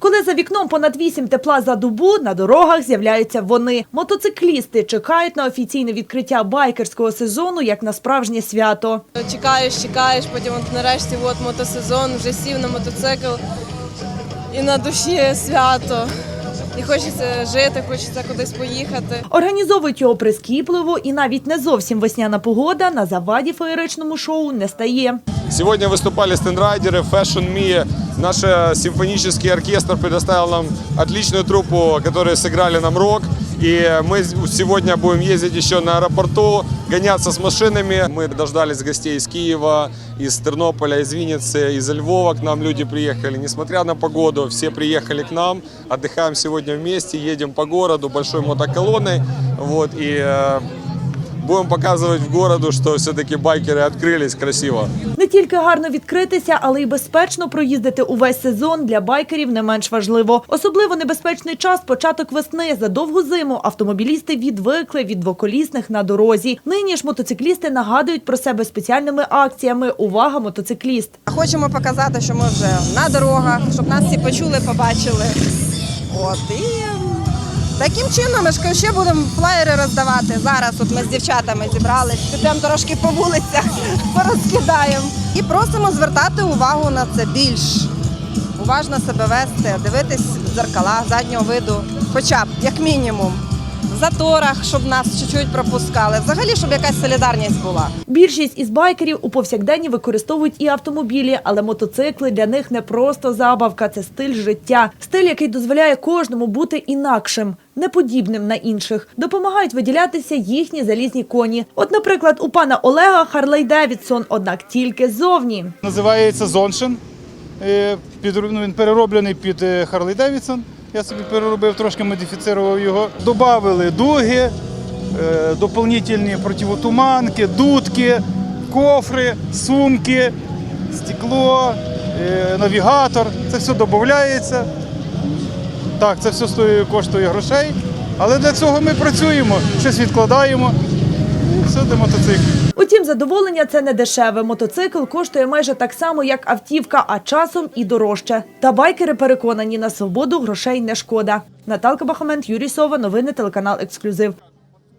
Коли за вікном понад вісім тепла за добу, на дорогах з'являються вони. Мотоциклісти чекають на офіційне відкриття байкерського сезону як на справжнє свято. Чекаєш, чекаєш, потім от нарешті от мотосезон, вже сів на мотоцикл і на душі свято І хочеться жити, хочеться кудись поїхати. Організовують його прискіпливо, і навіть не зовсім весняна погода на заваді феєричному шоу не стає. Сегодня выступали стендрайдеры, Fashion Me. Наш э, симфонический оркестр предоставил нам отличную труппу, которые сыграли нам рок. И мы сегодня будем ездить еще на аэропорту, гоняться с машинами. Мы дождались гостей из Киева, из Тернополя, из Винницы, из Львова к нам люди приехали. Несмотря на погоду, все приехали к нам. Отдыхаем сегодня вместе, едем по городу большой мотоколонной. Вот, и э, будем показывать в городу, что все-таки байкеры открылись красиво. Не тільки гарно відкритися, але й безпечно проїздити увесь сезон для байкерів не менш важливо. Особливо небезпечний час початок весни. За довгу зиму автомобілісти відвикли від двоколісних на дорозі. Нині ж мотоциклісти нагадують про себе спеціальними акціями. Увага, мотоцикліст! Хочемо показати, що ми вже на дорогах, щоб нас всі почули, побачили. От і таким чином ми ж ще будемо флаєри роздавати. Зараз от ми з дівчатами зібрались, підемо трошки по вулицях, порозкидаємо. І просимо звертати увагу на це більш. Уважно себе вести, дивитись в дзеркала заднього виду, хоча б як мінімум. Заторах, щоб нас чуть-чуть пропускали. Взагалі, щоб якась солідарність була. Більшість із байкерів у повсякденні використовують і автомобілі, але мотоцикли для них не просто забавка, це стиль життя. Стиль, який дозволяє кожному бути інакшим, неподібним на інших. Допомагають виділятися їхні залізні коні. От, наприклад, у пана Олега Харлей Девідсон, однак тільки ззовні. Називається Зоншин. Е, ну, він перероблений під Харлей Девідсон. Я собі переробив, трошки модифіцирував його. Добавили дуги, е, доповнительні противотуманки, дудки, кофри, сумки, стекло, е, навігатор. Це все додається. Так, це все коштує грошей. Але для цього ми працюємо, щось відкладаємо. Все де мотоцикл. Утім, задоволення це не дешеве. Мотоцикл коштує майже так само, як автівка, а часом і дорожче. Та байкери переконані, на свободу грошей не шкода. Наталка Бахомент, Юрій Сова, новини телеканал Ексклюзив.